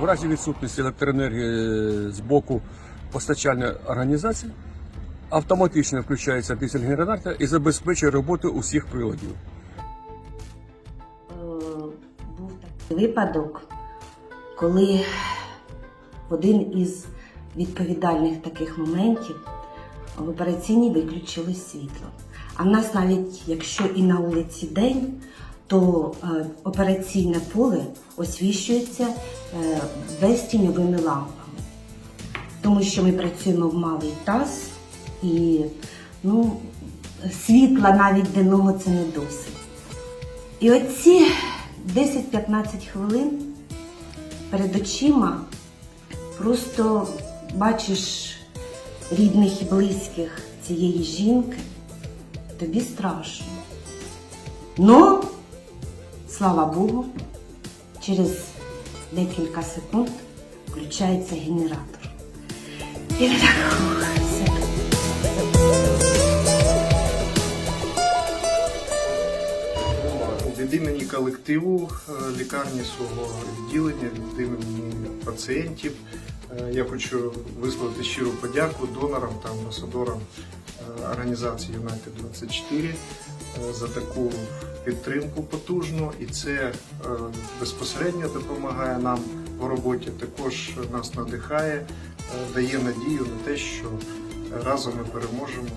в разі відсутності електроенергії з боку постачальної організації автоматично включається дизель-генератор і забезпечує роботу усіх приладів. Е, був такий випадок, коли в один із відповідальних таких моментів в операційній виключили світло. А в нас навіть якщо і на вулиці день, то е, операційне поле освіщується е, без тіньовими лампами. Тому що ми працюємо в малий таз і ну, світла навіть денного це не досить. І оці 10-15 хвилин перед очима просто бачиш рідних і близьких цієї жінки, тобі страшно. Но, слава Богу, через декілька секунд включається генератор. І так, все. Від імені колективу е, лікарні свого відділення, від імені пацієнтів. е, Я хочу висловити щиру подяку донорам та амбасадорам е, організації United 24 е, за таку підтримку потужну, і це е, безпосередньо допомагає нам в роботі. Також нас надихає, е, дає надію на те, що разом ми переможемо